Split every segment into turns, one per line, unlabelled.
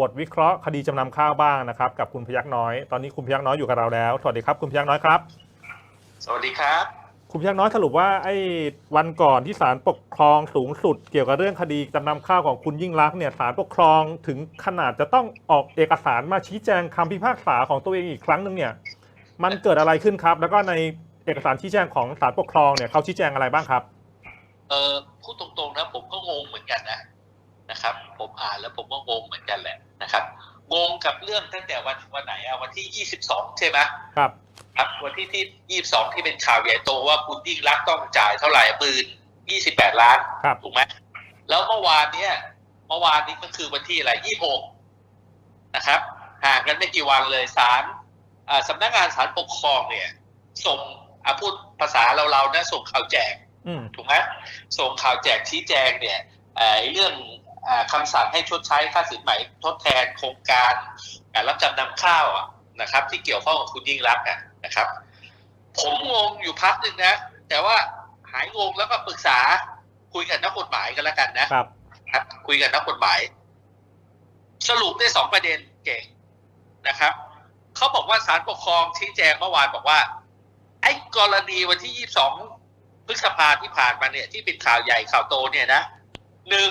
บทวิเคราะห์คดีจำนำข้าวบ้างนะครับกับคุณพยักน้อย ตอนนี้คุณพยักน้อยอยู่กับเราแล้ว สวัสดีครับคุณพยักน้อยครับ
สวัสดีครับ
คุณพยักน้อยสรุปว่าไอ้วันก่อนที่ศาลปกครองสูงสุด เกี่ยวกับเรื่องคดีจำนำข้าวของคุณยิ่งรักษณ์เนี่ยศาลปกครองถึงขนาดจะต้องออกเอกสารมาชี้แจงคำพิพากษาของตัวเองอีกครั้งหนึ่งเนี่ย มันเกิดอะไรขึ้นครับ แล้วก็ในเอกสารชี้แจงของศาลปกครองเนี่ยเขาชี้แจงอะไรบ้างครับ
เออพูดตรงๆนะผมก็งงเหมือนกันนะ นะครับ ผมอ่านแล้วผมก็งงเหมือนกันแหละนะครับงงกับเรื่องตั้งแต่วันวันไหนอะวันที่ 22 ใช่ไหม
ครับ
ครับวันที่ที่ 22 ที่เป็นข่าวใหญ่โตว่าคุณยิ่งรักษณ์ต้องจ่ายเท่าไหร่หมื่น28 ล้าน
ครับ
ถูกไหมแล้วเมื่อวานเนี้ยเมื่อวานนี้มันคือวันที่อะไร 26 นะครับห่างกันไม่กี่วันเลยศาลอ่าสำนักงานศาลปกครองเนี่ย ส่งอะพูดภาษาเราๆนะส่งข่าวแจก
อืม
ถูกไหมส่งข่าวแจกชี้แจงเนี่ยเอ่อเรื่องเอ่อ คำสั่งให้ชดใช้ค่าสินไหมทดแทนโครงการการรับจำนำข้าวอะนะครับ ที่เกี่ยวข้องกับคุณยิ่งรักษณ์อะนะครับ ผมงงอยู่พักหนึ่งนะ แต่ว่าหายงงแล้วก็ปรึกษาคุยกับนักกฎหมายกันแล้วกันนะครับ ครับ คุยกับนักกฎหมาย สรุปได้สองประเด็นเก่งนะครับเขาบอกว่าศาลปกครองชี้แจงเมื่อวานบอกว่า ไอ้กรณีวันที่ยี่สิบสองพฤษภาที่ผ่านมาเนี่ย ที่เป็นข่าวใหญ่ข่าวโตเนี่ยนะหนึ่ง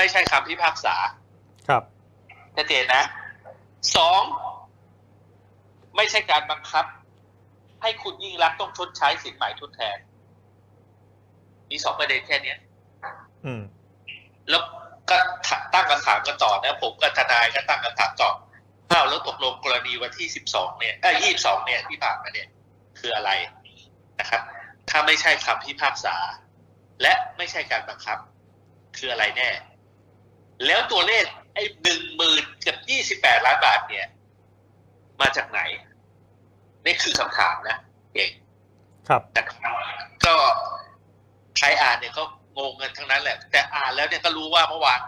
ไม่ใช่คำพิพากษา
ครับ
ชัดเจนนะสองไม่ใช่การบังคับ ให้คุณยิ่งรักษณ์ต้องชดใช้สินไหมทดแทน มีสองประเด็นแค่เนี้ย
อืม
แล้วก็ตั้งคำถามกันต่อนะ ผมกับทนายก็ตั้งคำถามต่ออ้าวแล้วตกลงกรณีวันที่สิบสองเนี่ยเอ้ยี่สองเนี่ยที่ผ่านมาเนี่ย คืออะไรนะครับ ถ้าไม่ใช่คำพิพากษา และไม่ใช่การบังคับ คืออะไรแน่ แล้วตัวเลขไอ้หนึ่งหมื่นกับยี่สิบแปดล้านบาทเนี่ย มาจากไหน นี่คือคำถามนะเก่ง
ครับ
นะครับก็ใครอ่านเนี่ยก็งงกันทั้งนั้นแหละ แต่อ่านแล้วเนี่ยก็รู้ว่าเมื่อวาน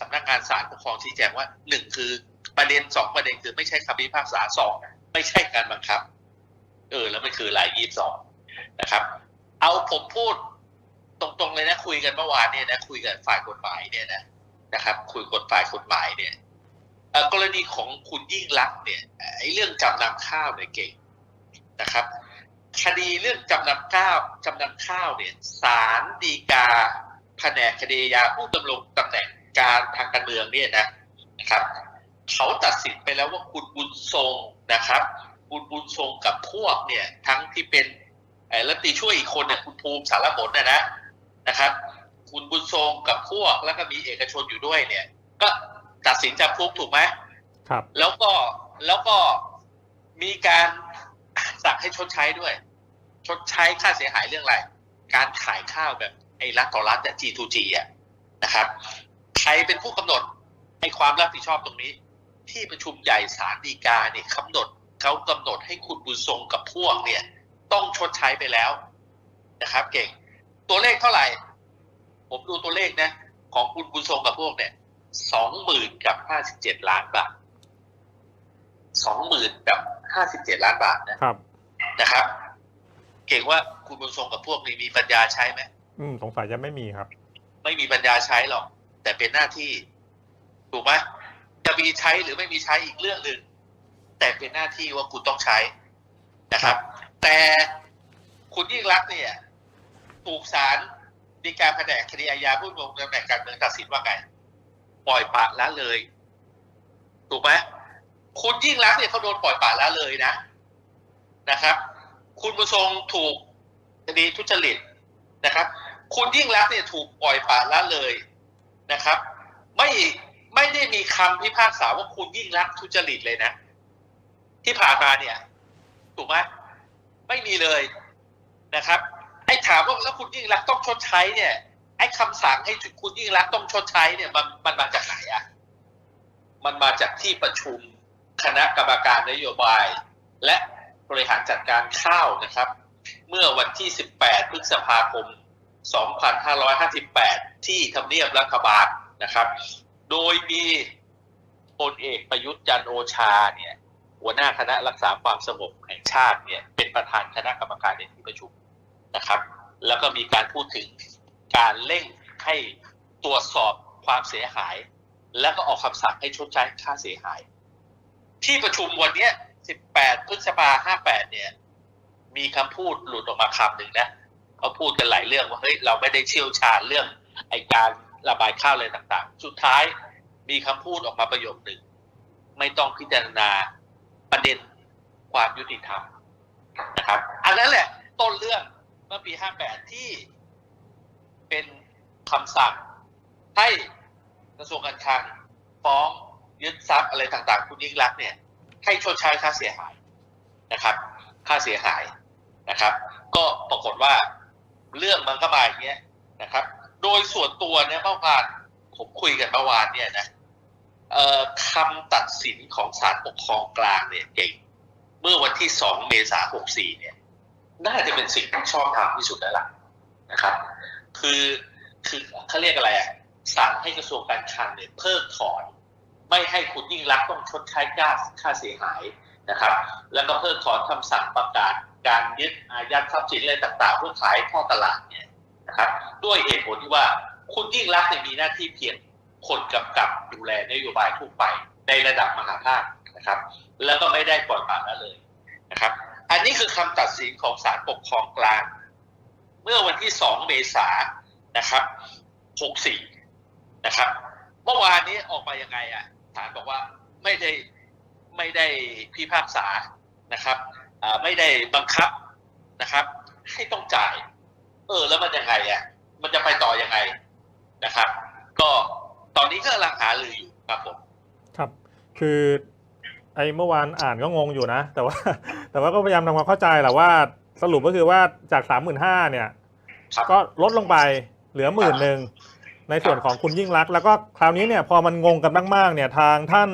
สำนักงานศาลปกครองชี้แจงว่าหนึ่งคือประเด็นสองประเด็นคือไม่ใช่คำพิพากษาสองไม่ใช่การบังคับ เออ แล้วมันคือรายยี่สองนะครับ เอาผมพูด ตรงๆเลยนะคุยกันเมื่อวานเนี่ยนะคุยกันฝ่ายกฎหมายเนี่ยนะ นะครับคุยกฎฝ่ายกฎหมายเนี่ยกรณีของคุณยิ่งรักเนี่ยไอ้เรื่องจำนำข้าวเนี่ยเก่งนะครับคดีเรื่องจำนำข้าวจำนำข้าวเนี่ยศาลฎีกาแผนกคดียาผู้ดำรงตำแหน่งการทางการเมืองเนี่ยนะนะครับ เขาตัดสินไปแล้วว่าคุณบุญทรงนะครับ คุณบุญทรงกับพวกเนี่ยทั้งที่เป็นเอ่อรัฐมนตรีช่วยอีกคนเนี่ยคุณภูมิสารผลนะนะนะครับ คุณบุญทรงกับพวกแล้วก็มีเอกชนอยู่ด้วยเนี่ย ก็ตัดสินจำคุกถูกไหม
ครับ
แล้วก็แล้วก็มีการสั่งให้ชดใช้ด้วย ชดใช้ค่าเสียหายเรื่องอะไร การขายข้าวแบบไอ้รัฐต่อรัฐเนี่ย G2G อะนะครับใครเป็นผู้กำหนดให้ความรับผิดชอบตรงนี้ ที่ประชุมใหญ่ศาลฎีกาเนี่ยกำหนดเขากำหนดให้คุณบุญทรงกับพวกเนี่ย ต้องชดใช้ไปแล้วนะครับ เก่ง ตัวเลขเท่าไหร่ ผมดูตัวเลขนะ ของคุณบุญทรงกับพวกเนี่ยสองหมื่นกับห้าสิบเจ็ดล้านบาทสองหมื่นกับห้าสิบเจ็ดล้านบาทนะครับ นะครับ เก่งว่าคุณบุญทรงกับพวกนี้มีปัญญาใช้ไหม
อืมสงสัยจะไม่มีครับ
ไม่มีปัญญาใช้หรอก แต่เป็นหน้าที่ ถูกไหมจะมีใช้หรือไม่มีใช้อีกเรื่องหนึ่งแต่เป็นหน้าที่ว่าคุณต้องใช้นะครับ แต่คุณยิ่งรักษณ์เนี่ยถูกศาล ฎีกาแผนกคดีอาญาผู้ดำรงตำแหน่งการเมืองตัดสินว่าไง ปล่อยปละละเลย ถูกไหมคุณยิ่งรักเนี่ยเขาโดนปล่อยปละละเลยนะนะครับ คุณบุญทรงถูกคดีทุจริตนะครับ คุณยิ่งรักเนี่ยถูกปล่อยปละละเลยนะครับ ไม่ไม่ได้มีคำพิพากษาว่าคุณยิ่งรักทุจริตเลยนะ ที่ผ่านมาเนี่ย ถูกไหมไม่มีเลยนะครับ ไอ้ถามว่าแล้วคุณยิ่งรักต้องชดใช้เนี่ย ไอ้คำสั่งให้คุณยิ่งรักต้องชดใช้เนี่ยมันมันมาจากไหนอะ มันมาจากที่ประชุมคณะกรรมการนโยบาย และบริหารจัดการข้าวนะครับ เมื่อวันที่ 18 พฤษภาคม 2558 ที่ทำเนียบรัฐบาลนะครับ โดยมีพลเอกประยุทธ์จันโอชาเนี่ย หัวหน้าคณะรักษาความสงบแห่งชาติเนี่ย เป็นประธานคณะกรรมการในที่ประชุม นะครับ แล้วก็มีการพูดถึงการเร่งให้ตรวจสอบความเสียหาย แล้วก็ออกคำสั่งให้ชดใช้ค่าเสียหาย ที่ประชุมวันนี้18พฤษภา58 เนี่ย มีคำพูดหลุดออกมาคำหนึ่งนะเขาพูดกันหลายเรื่องว่าเฮ้ยเราไม่ได้เชี่ยวชาญเรื่องไอการระบายข้าวอะไรต่างๆ สุดท้ายมีคำพูดออกมาประโยคหนึ่ง ไม่ต้องพิจารณาประเด็นความยุติธรรมนะครับ อันนั้นแหละต้นเรื่อง เมื่อปี 58 ที่เป็นคำสั่งให้กระทรวงการคลังฟ้องยึดทรัพย์อะไรต่างๆ คุณยิ่งรักษณ์เนี่ย ให้ชดใช้ค่าเสียหายนะครับ ค่าเสียหายนะครับ ก็ปรากฏว่าเรื่องมันก็มาอย่างเงี้ยนะครับ โดยส่วนตัวเนี่ยเมื่อวานผมคุยกันเมื่อวานเนี่ยนะคำตัดสินของศาลปกครองกลางเนี่ยเก่ง เมื่อวันที่ 2 เมษายน 64 เนี่ย น่าจะเป็นสิ่งที่ชอบทำที่สุดแล้วล่ะนะครับ คือคือเขาเรียกอะไรอะสั่งให้กระทรวงการคลังเนี่ยเพิกถอน ไม่ให้คุณยิ่งรักต้องชดใช้ค่าค่าเสียหายนะครับ แล้วก็เพิกถอนคำสั่งประกาศการยึดอายัดทรัพย์สินอะไรต่างๆ เพื่อขายท่อตลาดเนี่ยนะครับ ด้วยเหตุผลที่ว่าคุณยิ่งรักเนี่ยมีหน้าที่เพียงคนกำกับดูแลนโยบายทั่วไปในระดับมหาภาคนะครับ แล้วก็ไม่ได้ปล่อยปละละเลยนะครับ อันนี้คือคำตัดสินของศาลปกครองกลาง เมื่อวันที่ 2 เมษายนนะครับ 64 นะครับ เมื่อวานนี้ออกมายังไงอะศาลบอกว่าไม่ได้ไม่ได้พิพากษานะครับไม่ได้บังคับนะครับ ให้ต้องจ่าย เออ แล้วมันยังไงอะมันจะไปต่อยังไงนะครับ ก็ตอนนี้ก็กำลังหารืออยู่ครับผม
ครับ คือ ไอ้เมื่อวานอ่านก็งงอยู่นะ แต่ว่า แต่ว่าก็พยายามทำความเข้าใจแหละว่าสรุปก็คือว่าจากสามหมื่นห้าเนี่ย
ครับ
ก็ลดลงไปเหลือหมื่นหนึ่งในส่วนของคุณยิ่งรักษณ์แล้วก็คราวนี้เนี่ยพอมันงงกันมากๆเนี่ยทางท่าน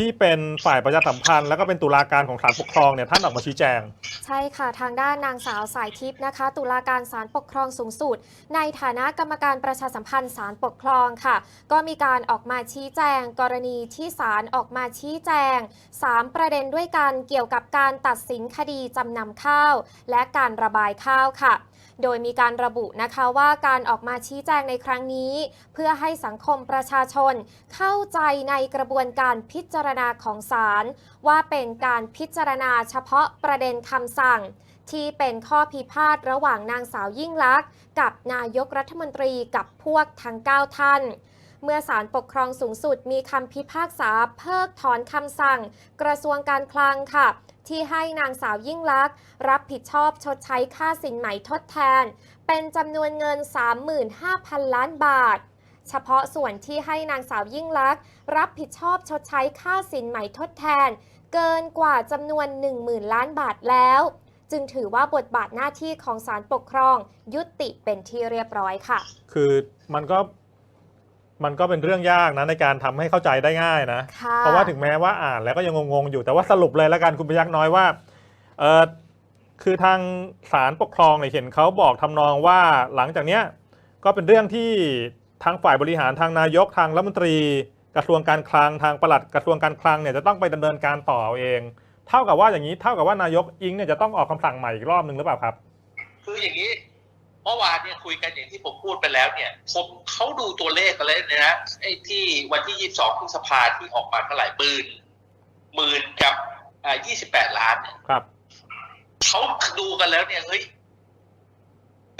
ที่เป็นฝ่ายประชาสัมพันธ์แล้วก็เป็นตุลาการของศาลปกครองเนี่ยท่านออกมาชี้แจง
ใช่ค่ะทางด้านนางสาวสายทิพย์นะคะ ตุลาการศาลปกครองสูงสุด ในฐานะกรรมการประชาสัมพันธ์ศาลปกครองค่ะ ก็มีการออกมาชี้แจง กรณีที่ศาลออกมาชี้แจง 3 ประเด็นด้วยกันเกี่ยวกับการตัดสินคดีจำนำข้าว และการระบายข้าวค่ะ โดยมีการระบุนะคะว่าการออกมาชี้แจงในครั้งนี้ เพื่อให้สังคมประชาชนเข้าใจในกระบวนการพิจารณาของศาลว่าเป็นการพิจารณาเฉพาะประเด็นคำสั่ง ที่เป็นข้อพิพาทระหว่างนางสาวยิ่งลักษณ์กับนายกรัฐมนตรีกับพวกทั้ง 9 ท่านเมื่อศาลปกครองสูงสุดมีคำพิพากษาเพิกถอนคำสั่ง กระทรวงการคลังค่ะ ที่ให้นางสาวยิ่งลักษณ์รับผิดชอบชดใช้ค่าสินไหมทดแทน เป็นจำนวนเงิน 35,000 ล้านบาท เฉพาะส่วนที่ให้นางสาวยิ่งลักษณ์รับผิดชอบชดใช้ค่าสินไหมทดแทน เกินกว่าจำนวน 10,000 ล้านบาทแล้ว จึงถือว่าบทบาทหน้าที่ของศาลปกครอง ยุติเป็นที่เรียบร้อยค่ะ
คือมันก็มันก็เป็นเรื่องยากนะในการทำให้เข้าใจได้ง่ายนะ
ค่ะ
เพราะว่าถึงแม้ว่าอ่านแล้วก็ยังงงๆอยู่แต่ว่าสรุปเลยแล้วกันคุณพยักน้อยว่าเออคือทางศาลปกครองเนี่ยเห็นเขาบอกทำนองว่าหลังจากเนี้ยก็เป็นเรื่องที่ ทางฝ่ายบริหารทางนายกทางรัฐมนตรี กระทรวงการคลังทางปลัดกระทรวงการคลังเนี่ยจะต้องไปดำเนินการต่อเอาเอง เท่ากับว่าอย่างนี้เท่ากับว่านายกอิงเนี่ยจะต้องออกคำสั่งใหม่อีกรอบหนึ่งหรือเปล่าครับ
คืออย่างนี้เมื่อวานเนี่ยคุยกันอย่างที่ผมพูดไปแล้วเนี่ยผมเขาดูตัวเลขกันเลยนะไอ้ที่วันที่ยี่สิบสองพฤษภาที่ออกมาเท่าไหร่หมื่นหมื่นกับอ่ายี่สิบแปดล้านเนี่ย
ครับ
เขาดูกันแล้วเนี่ยเฮ้ย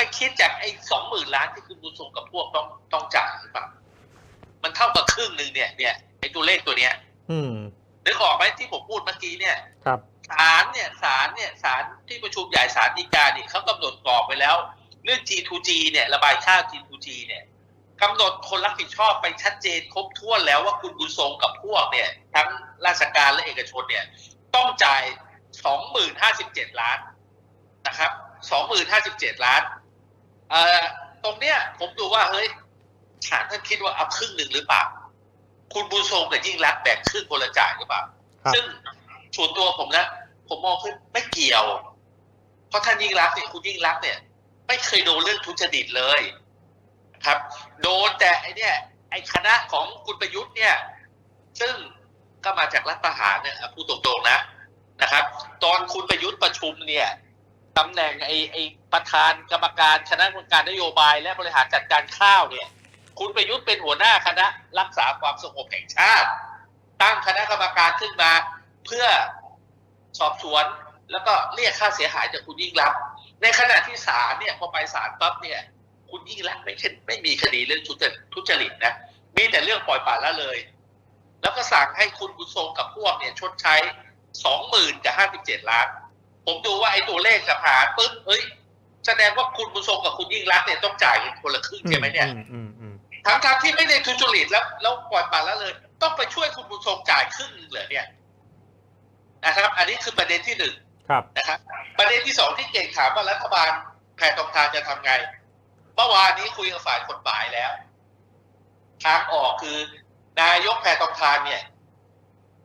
ไปคิดจากไอ้สองหมื่นล้านที่คุณบุญทรงกับพวกต้องต้องจ่ายหรือเปล่ามันเท่ากับครึ่งหนึ่งเนี่ย เนี่ยไอ้ตัวเลขตัวเนี้ย
อืม
นึกออกไหมที่ผมพูดเมื่อกี้เนี่ย
ครับ
ศาลเนี่ยศาลเนี่ยศาลที่ประชุมใหญ่ศาลฎีกาเนี่ยเขากำหนดกรอบไว้แล้ว เรื่อง G2G เนี่ย ระบายข้าว G2G เนี่ยกำหนดคนรับผิดชอบไปชัดเจนครบถ้วนแล้วว่าคุณบุญทรงกับพวกเนี่ย ทั้งราชการและเอกชนเนี่ย ต้องจ่ายสองหมื่นห้าสิบเจ็ดล้านนะครับสองหมื่นห้าสิบเจ็ดล้านเอ่อ ตรงเนี้ยผมดูว่าเฮ้ยศาลท่านคิดว่าเอาครึ่งหนึ่งหรือเปล่า คุณบุญทรงกับยิ่งรักษณ์แบ่งครึ่งคนละจ่ายหรือเปล่า
ครับ
ซึ่งส่วนตัวผมนะ ผมมองคือไม่เกี่ยว เพราะท่านยิ่งรักษณ์เนี่ยคุณยิ่งรักษณ์เนี่ย ไม่เคยโดนเรื่องทุจริตเลยครับ โดนแต่ไอเนี่ย ไอคณะของคุณประยุทธ์เนี่ย ซึ่งก็มาจากรัฐประหารเนี่ยอะพูดตรงๆนะนะครับ ตอนคุณประยุทธ์ประชุมเนี่ย ตำแหน่งไอไอประธานกรรมการคณะกรรมการนโยบายและบริหารจัดการข้าวเนี่ย คุณประยุทธ์เป็นหัวหน้าคณะรักษาความสงบแห่งชาติ ตั้งคณะกรรมการขึ้นมาเพื่อสอบสวนแล้วก็เรียกค่าเสียหายจากคุณยิ่งรัก ในขณะที่ศาลเนี่ยพอไปศาลปั๊บเนี่ย คุณยิ่งรักไม่ใช่ไม่มีคดีเรื่องทุจริตทุจริตนะมีแต่เรื่องปล่อยปละละเลย แล้วก็สั่งให้คุณบุญทรงกับพวกเนี่ยชดใช้สองหมื่นกับห้าสิบเจ็ดล้าน ผมดูว่าไอ้ตัวเลขกับหารปึ๊บเฮ้ย แสดงว่าคุณบุญทรงกับคุณยิ่งรักษณ์เนี่ยต้องจ่ายกันคนละครึ่งใช่ไหมเนี่ย
อืมอืมอืม
ทั้งทที่ไม่ได้ทุจริตแล้วแล้วปล่อยปละละเลย ต้องไปช่วยคุณบุญทรงจ่ายครึ่งหนึงเหรอเนี่ยนะครับ อันนี้คือประเด็นที่หนึ่ง
ครับ
นะครับ ประเด็นที่สองที่เก่งถามว่ารัฐบาลแพทองทานจะทำไงเมื่อวานนี้คุยกับฝ่ายกฎหมายแล้ว ทางออกคือนายกแพทองทานเนี่ย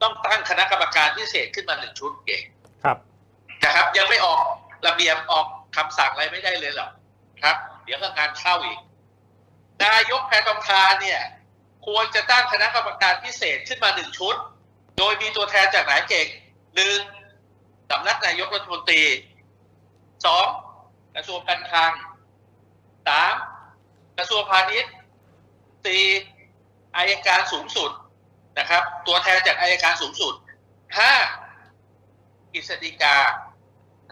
ต้องตั้งคณะกรรมการพิเศษขึ้นมาหนึ่งชุดเก่ง
ครับ
นะครับ ยังไม่ออกระเบียบออกคำสั่งอะไรไม่ได้เลยหรอกครับ เดี๋ยวก็งานเข้าอีก นายกแพทองทานเนี่ย ควรจะตั้งคณะกรรมการพิเศษขึ้นมาหนึ่งชุด โดยมีตัวแทนจากไหนเก่งหนึ่งสำนักนายกรัฐมนตรีสองกระทรวงการคลังสามกระทรวงพาณิชย์สี่อายการสูงสุดนะครับ ตัวแทนจากอายการสูงสุดห้ากฤษฎีกา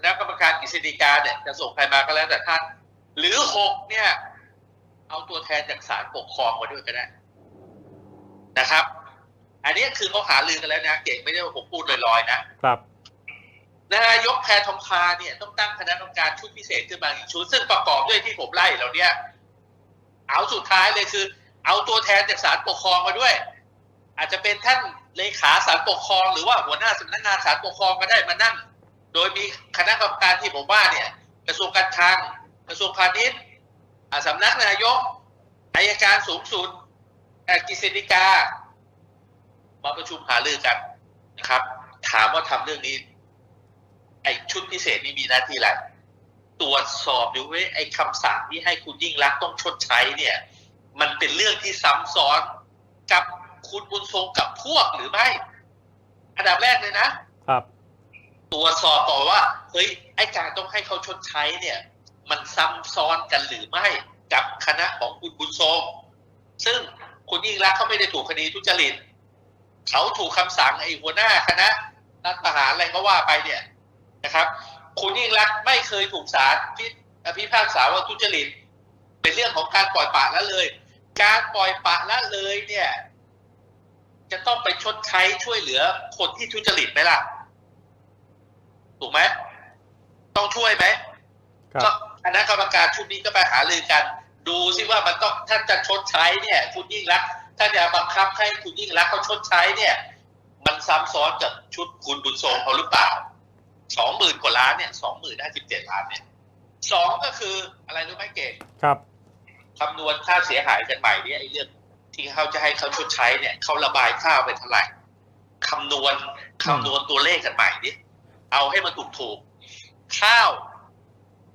ณะกรรมการกฤษฎีกาเนี่ยจะส่งใครมาก็แล้วแต่ท่าน หรือหกเนี่ย เอาตัวแทนจากศาลปกครองมาด้วยก็ได้นะครับ อันนี้คือเขาหาลือกันแล้วนะเก่งไม่ได้ว่าผมพูดลอยๆนะ
ครับ
นายกแพทองทานเนี่ยต้องตั้งคณะกรรมการชุดพิเศษขึ้นมาอีกชุดซึ่งประกอบด้วยที่ผมไล่เราเนี่ยเอาสุดท้ายเลยคือ เอาตัวแทนจากศาลปกครองมาด้วย อาจจะเป็นท่านเลขาศาลปกครอง หรือว่าหัวหน้าสำนักงานศาลปกครองก็ได้มานั่ง โดยมีคณะกรรมการที่ผมว่าเนี่ยกระทรวงการคลังกระทรวงพาณิชย์สำนักนายกอายการสูงสุดอ่ากฤษฎีกา มาประชุมหารือกันนะครับ ถามว่าทำเรื่องนี้ ไอชุดพิเศษนี่มีหน้าที่อะไรตรวจสอบดูว่าไอ้คำสั่งที่ให้คุณยิ่งรักต้องชดใช้เนี่ย มันเป็นเรื่องที่ซ้ำซ้อนกับคุณบุญทรงกับพวกหรือไม่ อันดับแรกเลยนะ ตรวจสอบก่อว่าเฮ้ยไอ้การต้องให้เขาชดใช้เนี่ย มันซ้ำซ้อนกันหรือไม่กับคณะของคุณบุญทรงซึ่งคุณยิ่งรักษณ์เขาไม่ได้ถูกคดีทุจริตเขาถูกคำสั่งไอ้หัวหน้าคณะรัฐประหารอะไรก็ว่าไปเนี่ยนะครับ คุณยิ่งรักษณ์ไม่เคยถูกศาลพิพิพากษาว่าทุจริต เป็นเรื่องของการปล่อยปละละเลย การปล่อยปละละเลยเนี่ย จะต้องไปชดใช้ช่วยเหลือคนที่ทุจริตไหมล่ะ ถูกไหมต้องช่วยไหม
ครับ
ก็คณะกรรมการชุดนี้ก็ไปหารือกัน ดูซิว่ามันต้องถ้าจะชดใช้เนี่ย คุณยิ่งรักษณ์ถ้าจะบังคับให้คุณยิ่งรักษณ์เขาชดใช้เนี่ย มันซ้ำซ้อนกับชุดคุณบุญทรงเขาหรือเปล่าสองหมื่นกว่าล้านเนี่ยสองหมื่นห้าสิบเจ็ดล้านเนี่ยสองก็คืออะไรรู้ไหมเก่ง
ครับ
คำนวณค่าเสียหายกันใหม่เนี่ยไอ้เรื่องที่เขาจะให้เขาชดใช้เนี่ยเขาระบายข้าวไปเท่าไหร่คำนวณคำนวณตัวเลขกันใหม่ดิ เอาให้มันถูกถูกข้าว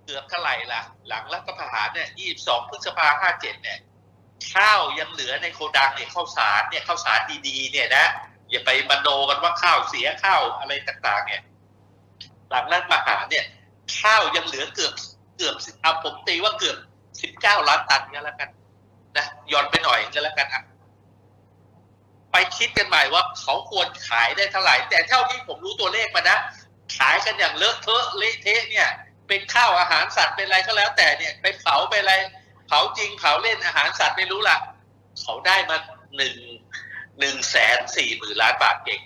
เกือบเท่าไหร่ละหลังรัฐประหารเนี่ยยี่สองพฤษภาห้าเจ็ดเนี่ยข้าวยังเหลือในโกดังเนี่ยข้าวสารเนี่ยข้าวสารดี ๆ เนี่ยนะอย่าไปมโนกันว่าข้าวเสียข้าวอะไรต่างๆ เนี่ย หลังรัฐประหารเนี่ย ข้าวยังเหลือเกือบเกือบสิเอาผมตีว่าเกือบสิบเก้าล้านตันก็แล้วกันนะหย่อนไปหน่อยก็แล้วกันอะไปคิดกันใหม่ว่าเขาควรขายได้เท่าไหร่ แต่เท่าที่ผมรู้ตัวเลขมานะ ขายกันอย่างเลอะเทอะเละเทะเนี่ย เป็นข้าวอาหารสัตว์เป็นอะไรก็แล้วแต่เนี่ย ไปเผาไปอะไร เผาจริงเผาเล่นอาหารสัตว์ไม่รู้ละเขาได้มาหนึ่งหนึ่งแสนสี่หมื่นล้านบาทเก่ง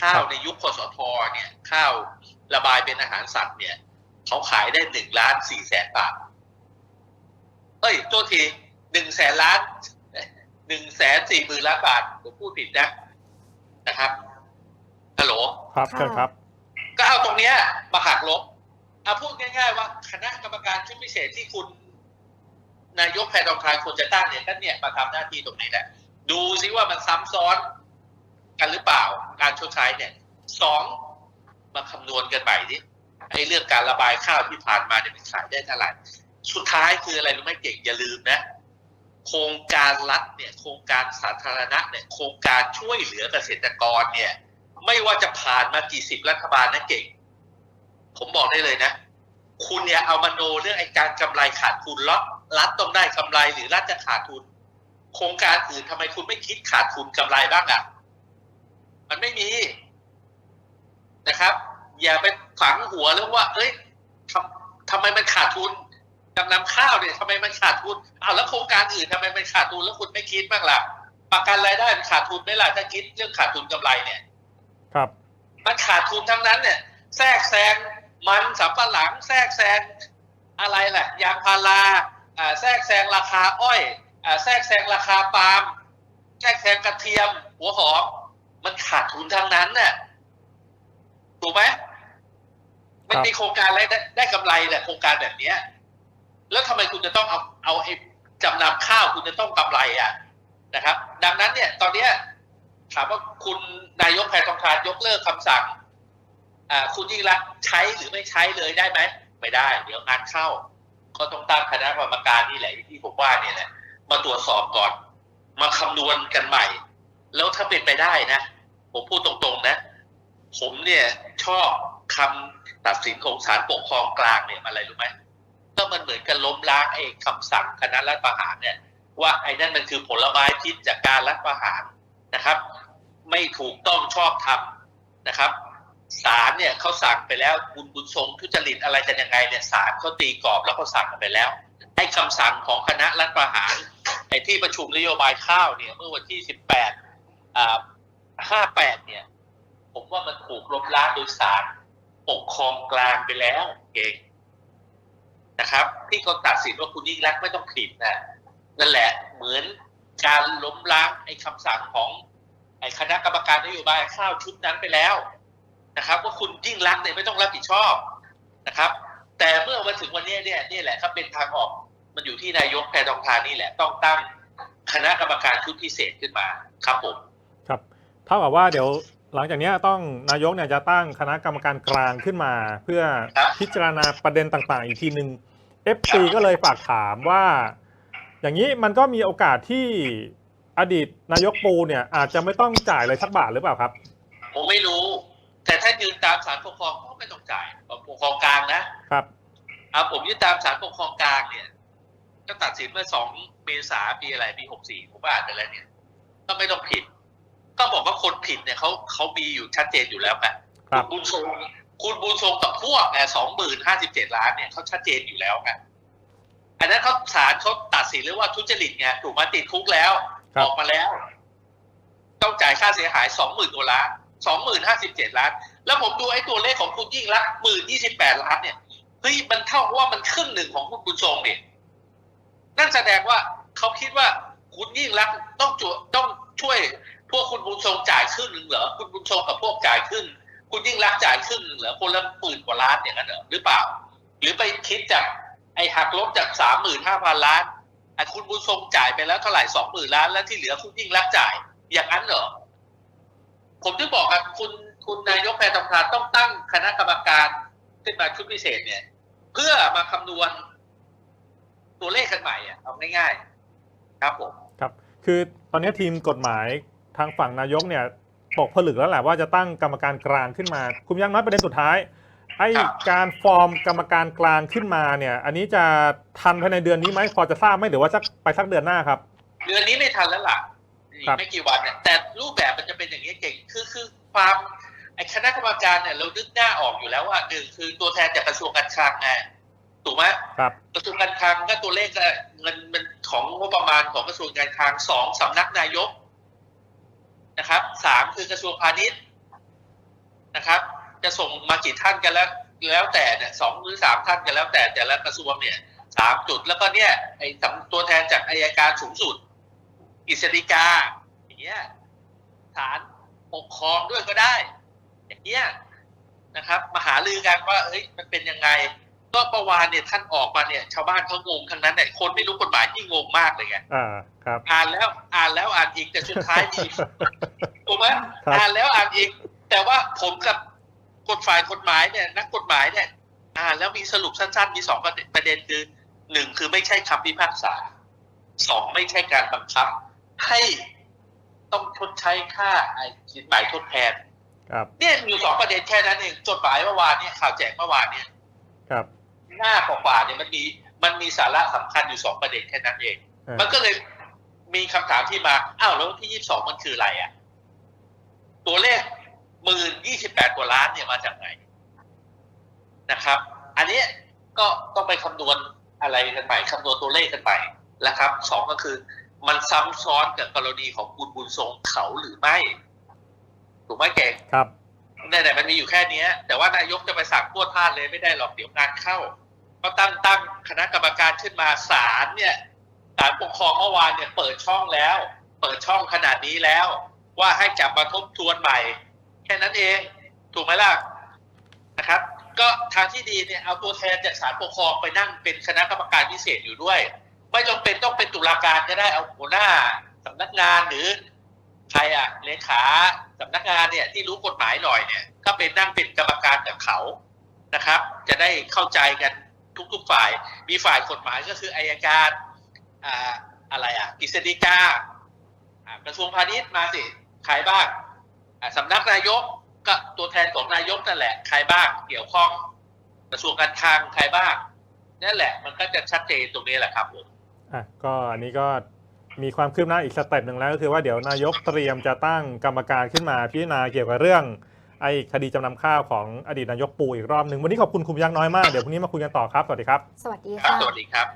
ข้าวในยุคคสทเนี่ย ข้าวระบายเป็นอาหารสัตว์เนี่ย เขาขายได้หนึ่งล้านสี่แสนบาท เอ้ยตัวทีหนึ่งแสนล้านหนึ่งแสนสี่หมื่นล้านบาทผมพูดผิดนะนะครับฮัลโหล
ครับ
ค่ะ
เชิญครับ
ก็เอาตรงเนี้ยมาหักลบเอาพูดง่าย ๆ ว่าคณะกรรมการชุดพิเศษที่คุณ นายกแพทองทานควรจะตั้งเนี่ยก็เนี่ยมาทำหน้าที่ตรงนี้แหละดูซิว่ามันซ้ำซ้อนกันหรือเปล่าการชดใช้เนี่ยสองมาคำนวณกันใหม่ดิไอ้เรื่องการระบายข้าวที่ผ่านมาเนี่ยมันขายได้เท่าไหร่สุดท้ายคืออะไรรู้ไหมเก่งอย่าลืมนะ โครงการรัฐเนี่ย โครงการสาธารณะเนี่ย โครงการช่วยเหลือเกษตรกรเนี่ย ไม่ว่าจะผ่านมากี่สิบรัฐบาลนะเก่ง ผมบอกได้เลยนะ คุณเนี่ยเอามาโนเรื่องไอ้การกำไรขาดทุนรัฐรัฐต้องได้กำไรหรือรัฐจะขาดทุน โครงการอื่นทำไมคุณไม่คิดขาดทุนกำไรบ้างอะ มันไม่มีนะครับ อย่าไปฝังหัวเรื่องว่า เอ้ยทำทำไมมันขาดทุนจำนำข้าวเนี่ยทำไมมันขาดทุนอ้าวแล้วโครงการอื่นทำไมมันขาดทุนแล้วคุณไม่คิดบ้างล่ะประกันรายได้มันขาดทุนไหมล่ะถ้าคิดเรื่องขาดทุนกำไรเนี่ย
ครับ
มันขาดทุนทั้งนั้นเนี่ย แทรกแซงมันสำปะหลัง แทรกแซงอะไรแหละยางพาราอ่าแทรกแซงราคาอ้อยอ่าแทรกแซงราคาปาล์มแทรกแซงกระเทียม หัวหอมมันขาดทุนทั้งนั้นน่ะถูกไหมมันมีโครงการอะไรได้ได้กำไรแหละโครงการแบบเนี้ย แล้วทำไมคุณจะต้องเอาเอาไอ้จำนำข้าวคุณจะต้องกำไรอะนะครับ ดังนั้นเนี่ย ตอนเนี้ย ถามว่าคุณนายกแพทองทานยกเลิกคำสั่งคุณยิ่งรักใช้หรือไม่ใช้เลยได้ไหมไม่ได้ เดี๋ยวงานเข้า ก็ต้องตั้งคณะกรรมการนี่แหละที่ผมว่าเนี่ยแหละมาตรวจสอบก่อน มาคำนวณกันใหม่ แล้วถ้าเป็นไปได้นะ ผมพูดตรงๆนะ ผมเนี่ยชอบคำตัดสินของศาลปกครองกลางเนี่ยอะไรรู้ไหมก็มันเหมือนกันล้มล้างไอ้คำสั่งคณะรัฐประหารเนี่ย ว่าไอ้นั่นมันคือผลไม้พิษจากการรัฐประหารนะครับ ไม่ถูกต้องชอบธรรมนะครับศาลเนี่ยเขาสั่งไปแล้วบุญบุญทรงทุจริตอะไรกันยังไงเนี่ยศาลเขาตีกรอบแล้วเขาสั่งกันไปแล้วไอ้คำสั่งของคณะรัฐประหารไอ้ที่ประชุมนโยบายข้าวเนี่ยเมื่อวันที่สิบแปดอ่าห้าแปดเนี่ย ผมว่ามันถูกล้มล้างโดยศาลปกครองกลางไปแล้วเองนะครับ ที่เขาตัดสินว่าคุณยิ่งรักไม่ต้องผิดนะนั่นแหละเหมือนการล้มล้างไอ้คำสั่งของ ไอ้คณะกรรมการนโยบายข้าวชุดนั้นไปแล้วนะครับว่าคุณยิ่งรักษณ์เนี่ยไม่ต้องรับผิดชอบนะครับ แต่เมื่อมาถึงวันนี้เนี่ยนี่แหละครับเป็นทางออกมันอยู่ที่นายกแพทองทานนี่แหละต้องตั้งคณะกรรมการชุดพิเศษขึ้นมาครับผม
ครับเท่ากับว่าเดี๋ยวหลังจากเนี้ยต้องนายกเนี่ยจะตั้งคณะกรรมการกลางขึ้นมา เพื่อ
ครับ
พิจารณาประเด็นต่างๆ อีกทีหนึ่ง FC ก็เลยฝากถามว่า อย่างนี้มันก็มีโอกาสที่ อดีตนายกปูเนี่ยอาจจะไม่ต้องจ่ายเลยสักบาทหรือเปล่าครับ
ผมไม่รู้ แต่ถ้ายืนตามศาลปกครองก็ไม่ต้องจ่ายปกครองกลางนะครับเอาผมยืนตามศาลปกครองกลางเนี่ย ก็ตัดสินเมื่อสองเมษาปีอะไรปีหกสี่ผมอ่านไปแล้วเนี่ย ก็ไม่ต้องผิด ก็บอกว่าคนผิดเนี่ยเขาเขามีอยู่ชัดเจนอยู่แล้วไง
ครับ
ณบุญทรงคุณบุญทรงกับพวกเนี่ยสองหมื่นห้าสิบเจ็ดล้านเนี่ยเขาชัดเจนอยู่แล้วไงอันนั้นเขาศาลเขาตัดสินเลยว่าทุจริตไงถูกมาติดคุกแล้ว
ครับ
ออกมาแล้ว ต้องจ่ายค่าเสียหายสองหมื่นกว่าล้านสองหมื่นห้าสิบเจ็ดล้าน แล้วผมดูไอ้ตัวเลขของคุณยิ่งรักหมื่นยี่สิบแปดล้านเนี่ยเฮ้ยมันเท่ากับว่ามันครึ่งหนึ่งของคุณบุญทรงเนี่ยนั่นแสดงว่าเขาคิดว่าคุณยิ่งรักต้องจวต้องช่วย พวกคุณบุญทรงจ่ายครึ่งหนึ่งเหรอคุณบุญทรงกับพวกจ่ายครึ่งคุณยิ่งรักจ่ายครึ่งหนึ่งเหรอคนละหมื่นกว่าล้านอย่างนั้นเหรอหรือเปล่า หรือไปคิดจากไอ้หักลบจากสามหมื่นห้าพันล้าน ไอ้คุณบุญทรงจ่ายไปแล้วเท่าไหร่สองหมื่นล้านแล้วที่เหลือคุณยิ่งรักจ่าย อย่างนั้นเหรอ ผมถึงบอกครับคุณคุณนายกแพทองทานต้องตั้งคณะกรรมการขึ้นมาชุดพิเศษเนี่ย เพื่อมาคำนวณตัวเลขกันใหม่อะเอาง่ายๆ ครับผม
ครับ คือตอนนี้ทีมกฎหมายทางฝั่งนายกเนี่ยตกผลึกแล้วแหละว่าจะตั้งกรรมการกลางขึ้นมา คุณยังน้อยประเด็นสุดท้าย ไอ้
ครับ
การฟอร์มกรรมการกลางขึ้นมาเนี่ย อันนี้จะทันภายในเดือนนี้ไหมพอจะทราบไหมหรือว่าสักไปสักเดือนหน้าครับ
เดือนนี้ไม่ทันแล้วล่ะอีก
ครับ
ไม่กี่วันเนี่ยแต่รูปแบบมันจะเป็นอย่างนี้เก่งคือคือความไอ้คณะกรรมการเนี่ยเรานึกหน้าออกอยู่แล้วว่าหนึ่งคือตัวแทนจากกระทรวงการคลังไงถูกไหม
ครับ
กระทรวงการคลังก็ตัวเลขก็เงินมันของงบประมาณของกระทรวงการคลังสองสำนักนายกนะครับสามคือกระทรวงพาณิชย์นะครับ จะส่งมากี่ท่านกันแล้ว แล้วแต่เนี่ยสองหรือสามท่านกันแล้วแต่แต่ละกระทรวงเนี่ยสามจุดแล้วก็เนี่ยไอ้สำตัวแทนจากอายการสูงสุดกฤษฎีกาอย่างเงี้ยศาลปกครองด้วยก็ได้ อย่างเงี้ยนะครับมาหาลือกันว่าเฮ้ยมันเป็นยังไง ก็ประวานเนี่ยท่านออกมาเนี่ย ชาวบ้านเขางงทั้งนั้นเนี่ยคนไม่รู้กฎหมายที่งงมากเลยไง
อ่าครับ
อ่านแล้วอ่านแล้วอ่านอีกแต่สุดท้ายมีถูกไหม
ครับ
อ่านแล้วอ่านอีก แต่ว่าผมกับ กฎฝ่ายกฎหมายเนี่ยนักกฎหมายเนี่ยอ่านแล้วมีสรุปสั้นๆ มีสองประเด็นประเด็นคือหนึ่งคือไม่ใช่คำพิพากษาสองไม่ใช่การบังคับ ให้ต้องชดใช้ค่าไอ้สินไหมทดแทน
ครับ
เนี่ยมีอยู่สองประเด็นแค่นั้นเองจดหมายเมื่อวานเนี่ยข่าวแจกเมื่อวานเนี่ย
ครับ
หน้ากว่าๆเนี่ยมันมีมันมีสาระสำคัญอยู่สองประเด็นแค่นั้นเอง
เออ
มันก็เลยมีคำถามที่มาอ้าวแล้ววันที่ยี่สิบสองมันคืออะไรอะ ตัวเลข หมื่นยี่สิบแปดกว่าล้านเนี่ยมาจากไหนนะครับ อันนี้ก็ต้องไปคำนวณอะไรกันไปคำนวณตัวเลขกันไปนะครับสองก็คือ มันซ้ำซ้อนกับกรณีของคุณบุญทรงเขาหรือไม่ถูกไหมเก่ง
ครับ
เนี่ยแต่มันมีอยู่แค่เนี้ย แต่ว่านายกจะไปสั่งพวดพลาดเลยไม่ได้หรอกเดี๋ยวงานเข้า ก็ตั้งตั้งคณะกรรมการขึ้นมาศาลเนี่ยศาลปกครองเมื่อวานเนี่ยเปิดช่องแล้ว เปิดช่องขนาดนี้แล้ว ว่าให้กลับมาทบทวนใหม่แค่นั้นเอง ถูกไหมล่ะนะครับ ก็ทางที่ดีเนี่ยเอาตัวแทนจากศาลปกครองไปนั่งเป็นคณะกรรมการพิเศษอยู่ด้วย ไม่จำเป็นต้องเป็นตุลาการก็ได้เอาหัวหน้าสำนักงานหรือใครอะเลขาสำนักงานเนี่ยที่รู้กฎหมายหน่อยเนี่ยก็เป็นนั่งเป็นกรรมการกับเขานะครับ จะได้เข้าใจกันทุกๆฝ่าย มีฝ่ายกฎหมายก็คืออายการอ่าอะไรอะกฤษฎีกาอ่ากระทรวงพาณิชย์มาสิ ใครบ้าง สำนักนายกก็ตัวแทนของนายกนั่นแหละ ใครบ้างเกี่ยวข้องกระทรวงการคลังใครบ้างนั่นแหละ มันก็จะชัดเจนตรงนี้แหละครับผม
อะก็อันนี้ก็มีความคืบหน้าอีกสเต็ปหนึ่งแล้วก็คือว่าเดี๋ยวนายกเตรียมจะตั้งกรรมการขึ้นมาพิจารณาเกี่ยวกับเรื่องไอ้คดีจำนำข้าวของอดีตนายกปูอีกรอบหนึ่งวันนี้ขอบคุณคุณยักษ์น้อยมากเดี๋ยวพรุ่งนี้มาคุยกันต่อครับสวัสดีครับ
สวัสดี
ครับ
ค่ะ
สวัสดีครับ